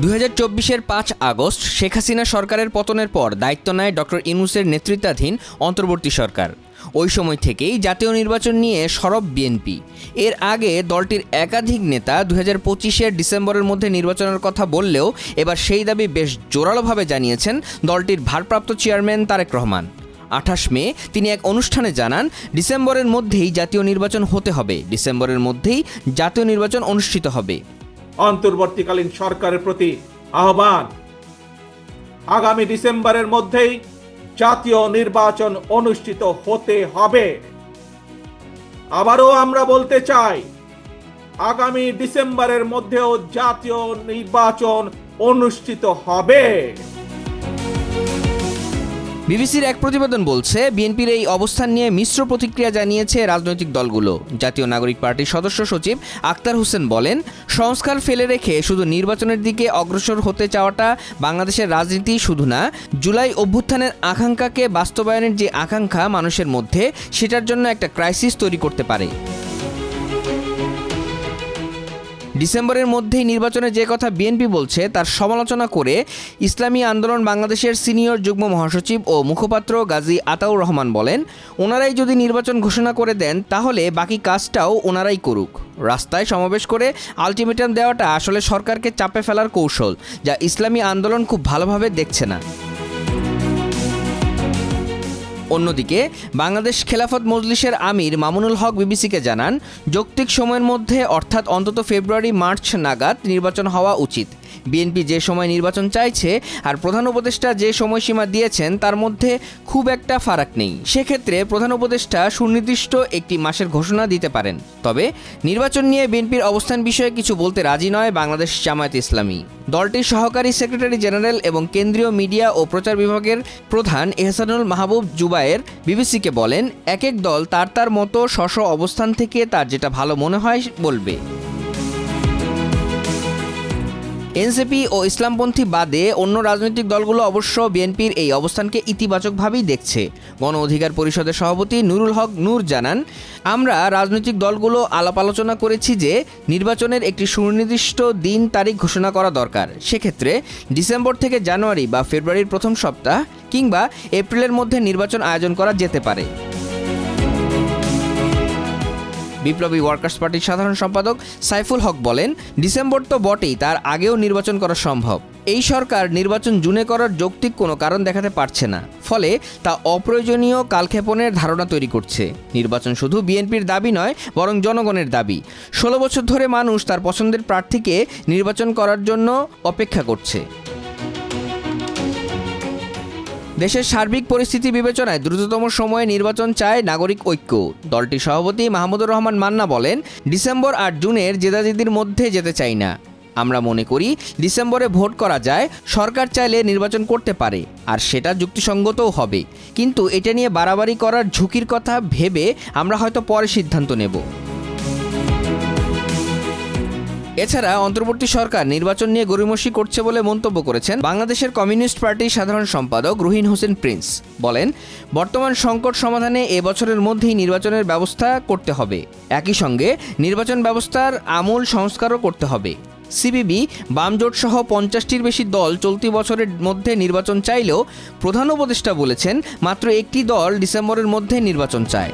দুই হাজার চব্বিশের পাঁচ আগস্ট শেখ হাসিনা সরকারের পতনের পর দায়িত্ব নেয় ডক্টর ইনুসের নেতৃত্বাধীন অন্তর্বর্তী সরকার। ওই সময় থেকেই জাতীয় নির্বাচন নিয়ে সরব বিএনপি। এর আগে দলটির একাধিক নেতা দু হাজার পঁচিশের ডিসেম্বরের মধ্যে নির্বাচনের কথা বললেও এবার সেই দাবি বেশ জোরালোভাবে জানিয়েছেন দলটির ভারপ্রাপ্ত চেয়ারম্যান তারেক রহমান। আঠাশ মে তিনি এক অনুষ্ঠানে জানান, ডিসেম্বরের মধ্যেই জাতীয় নির্বাচন হতে হবে। ডিসেম্বরের মধ্যেই জাতীয় নির্বাচন অনুষ্ঠিত হবে। অন্তর্বর্তীকালীন সরকারের প্রতি আহ্বান। আগামী ডিসেম্বরের মধ্যেই জাতীয় নির্বাচন অনুষ্ঠিত হতে হবে। আবারও আমরা বলতে চাই, আগামী ডিসেম্বরের মধ্যেও জাতীয় নির্বাচন অনুষ্ঠিত হবে। বিবিসির এক প্রতিবেদন বলছে, বিএনপির এই অবস্থান নিয়ে মিশ্র প্রতিক্রিয়া জানিয়েছে রাজনৈতিক দলগুলো। জাতীয় নাগরিক পার্টির সদস্য সচিব আক্তার হোসেন বলেন, সংস্কার ফেলে রেখে শুধু নির্বাচনের দিকে অগ্রসর হতে চাওয়াটা বাংলাদেশের রাজনীতি শুধু না, জুলাই অভ্যুত্থানের আকাঙ্ক্ষাকে বাস্তবায়নের যে আকাঙ্ক্ষা মানুষের মধ্যে, সেটার জন্য একটা ক্রাইসিস তৈরি করতে পারে। ডিসেম্বরের মধ্যেই নির্বাচনে যে কথা বিএনপি বলছে, তার সমালোচনা করে ইসলামী আন্দোলন বাংলাদেশের সিনিয়র যুগ্ম মহাসচিব ও মুখপাত্র গাজী আতাউর রহমান বলেন, ওনারাই যদি নির্বাচন ঘোষণা করে দেন, তাহলে বাকি কাজটাও ওনারাই করুক। রাস্তায় সমাবেশ করে আলটিমেটাম দেওয়াটা আসলে সরকারকে চাপে ফেলার কৌশল, যা ইসলামী আন্দোলন খুব ভালোভাবে দেখছে না। অন্যদিকে, বাংলাদেশ খেলাফত মজলিসের আমির মামুনুল হক বিবিসিকে জানান, যৌক্তিক সময়ের মধ্যে, অর্থাৎ অন্তত ফেব্রুয়ারি মার্চ নাগাদ নির্বাচন হওয়া উচিত। বিএনপি যে সময় নির্বাচন চাইছে আর প্রধান উপদেষ্টা যে সময়সীমা দিয়েছেন, তার মধ্যে খুব একটা ফারাক নেই। সেক্ষেত্রে প্রধান উপদেষ্টা সুনির্দিষ্ট একটি মাসের ঘোষণা দিতে পারেন। তবে নির্বাচন নিয়ে বিএনপির অবস্থান বিষয়ে কিছু বলতে রাজি নয় বাংলাদেশ জামায়াত ইসলামী। দলটির সহকারী সেক্রেটারি জেনারেল এবং কেন্দ্রীয় মিডিয়া ও প্রচার বিভাগের প্রধান এহসানুল মাহবুব জুবায়ের বিবিসিকে বলেন এক এক দল তার তার মতো স্ব অবস্থান থেকে তার যেটা ভালো মনে হয় বলবে। এনসিপি ও ইসলামপন্থী বাদে অন্য রাজনৈতিক দলগুলো অবশ্য বিএনপির এই অবস্থানকে ইতিবাচকভাবেই দেখছে। গণ অধিকার পরিষদের সভাপতি নুরুল হক নূর জানান, আমরা রাজনৈতিক দলগুলো আলাপ আলোচনা করেছি যে নির্বাচনের একটি সুনির্দিষ্ট দিন তারিখ ঘোষণা করা দরকার। সেক্ষেত্রে ডিসেম্বর থেকে জানুয়ারি বা ফেব্রুয়ারির প্রথম সপ্তাহ কিংবা এপ্রিলের মধ্যে নির্বাচন আয়োজন করা যেতে পারে। বিপ্লবী ওয়ার্কার্স পার্টির সাধারণ সম্পাদক সাইফুল হক বলেন, ডিসেম্বর তো বটেই, তার আগেও নির্বাচন করা সম্ভব। এই সরকার নির্বাচন জুনে করার যৌক্তিক কোনো কারণ দেখাতে পারছে না। ফলে তা অপ্রয়োজনীয় কালক্ষেপণের ধারণা তৈরি করছে। নির্বাচন শুধু বিএনপির দাবি নয়, বরং জনগণের দাবি। ষোলো বছর ধরে মানুষ তার পছন্দের প্রার্থীকে নির্বাচন করার জন্য অপেক্ষা করছে। দেশের সার্বিক পরিস্থিতি বিবেচনায় দ্রুততম সময়ে নির্বাচন চায় নাগরিক ঐক্য। দলটির সভাপতি মাহমুদুর রহমান মান্না বলেন, ডিসেম্বর আর জুনের জেদাজেদির মধ্যে যেতে চাই না। আমরা মনে করি, ডিসেম্বরে ভোট করা যায়, সরকার চাইলে নির্বাচন করতে পারে, আর সেটা যুক্তিসঙ্গতও হবে। কিন্তু এটা নিয়ে বাড়াবাড়ি করার ঝুঁকির কথা ভেবে আমরা হয়তো পরে সিদ্ধান্ত নেব। এছাড়া অন্তর্বর্তী সরকার নির্বাচন নিয়ে গরিমসি করছে বলে মন্তব্য করেছেন বাংলাদেশের কমিউনিস্ট পার্টির সাধারণ সম্পাদক রুহিন হোসেন প্রিন্স। বলেন, বর্তমান সংকট সমাধানে এ বছরের মধ্যেই নির্বাচনের ব্যবস্থা করতে হবে। একই সঙ্গে নির্বাচন ব্যবস্থার আমূল সংস্কারও করতে হবে। সিবিবি বামজোট সহ পঞ্চাশটির বেশি দল চলতি বছরের মধ্যে নির্বাচন চাইলেও প্রধান উপদেষ্টা বলেছেন, মাত্র একটি দল ডিসেম্বরের মধ্যে নির্বাচন চায়।